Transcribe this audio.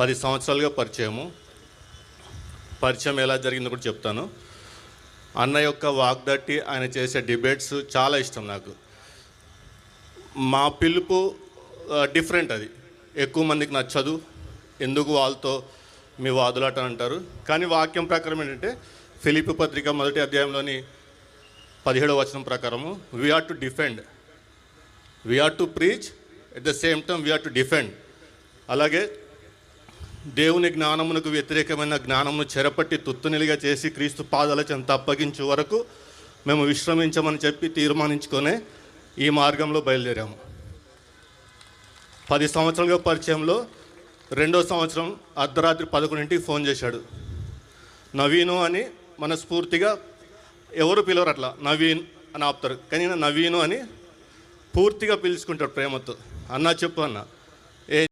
పది సంవత్సరాలుగా పరిచయము. పరిచయం ఎలా జరిగిందో కూడా చెప్తాను. అన్న యొక్క వాగ్దట్టి ఆయన చేసే డిబేట్స్ చాలా ఇష్టం నాకు. మా పిలుపు డిఫరెంట్ అది. ఎక్కువ మందికి నచ్చదు. ఎందుకు వాళ్ళతో మీ వాదులాట అంటారు. కానీ వాక్యం ప్రకారం ఏంటంటే ఫిలిపి పత్రిక మొదటి అధ్యాయంలోని పదిహేడవ వచనం ప్రకారము we are to defend we are to preach at the same time we are to defend అలాగే దేవుని జ్ఞానమునకు వ్యతిరేకమైన జ్ఞానమును చెరపట్టి తుత్తునిలిగా చేసి క్రీస్తు పాదాల చెంత అప్పగించే వరకు మేము విశ్రమించమని చెప్పి తీర్మానించుకొనే ఈ మార్గంలో బయలుదేరాము. పది సంవత్సరాలుగా పరిచయంలో రెండో సంవత్సరం అర్ధరాత్రి పదకొండింటికి ఫోన్ చేశాడు. నవీను అని మనస్ఫూర్తిగా ఎవరు పిలవరు అట్లా నవీన్ అని ఆపుతారు. కానీ నవీను అని పూర్తిగా పిలుచుకుంటాడు ప్రేమతో. అన్నా చెప్పు అన్నా.